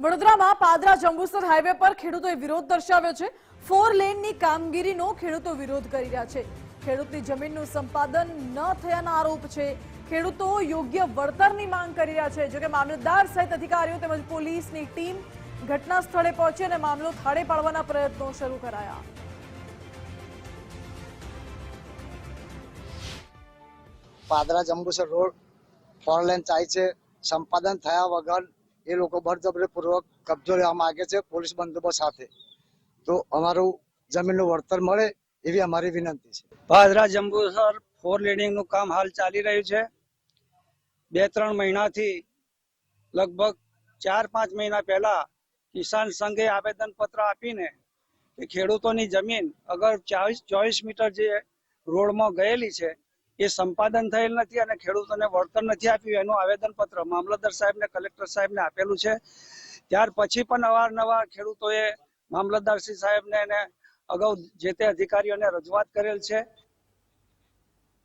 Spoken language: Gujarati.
વડોદરામાં પાદરા જંબુસર હાઈવે પર ખેડૂતોએ વિરોધ દર્શાવ્યો છે. ફોર લેનની કામગીરીનો ખેડૂતો વિરોધ કરી રહ્યા છે. ખેડૂતની જમીનનું સંપાદન ન થયાના આરોપ છે. ખેડૂતો યોગ્ય વળતરની માંગ કરી રહ્યા છે. જોકે મામલતદાર સહિત અધિકારીઓ તેમજ પોલીસની ટીમ ઘટના સ્થળે પહોંચી અને મામલો થાળે પાડવાના પ્રયત્નો શરૂ કરાયા. Padra Jambusar road four lane થાય છે. સંપાદન થયા વગર એ લોકો બળજબરીપૂર્વક કબજો લેવા માંગે છે પોલીસ બંદોબસ્ત સાથે. તો અમારું જમીનનું વળતર મળે એવી અમારી વિનંતી છે. ભાદરા જંબુસર ફોર લેડિંગનું કામ હાલ ચાલી રહ્યું છે. બે ત્રણ મહિનાથી લગભગ ચાર પાંચ મહિના પહેલા કિસાન સંઘે આવેદન પત્ર આપીને કે ખેડૂતોની જમીન અગર ચોવીસ ચોવીસ મીટર જે રોડમાં ગયેલી છે એ સંપાદન થયેલ નથી અને ખેડૂતોને વળતર નથી આપ્યું. એનું આવેદન પત્ર મામલતદાર સાહેબને, કલેક્ટર સાહેબને આપેલું છે. ત્યાર પછી પણ અવારનવાર ખેડૂતોએ મામલતદારશ્રી સાહેબને અને અગાઉ જે તે અધિકારીઓને રજૂઆત કરેલ છે.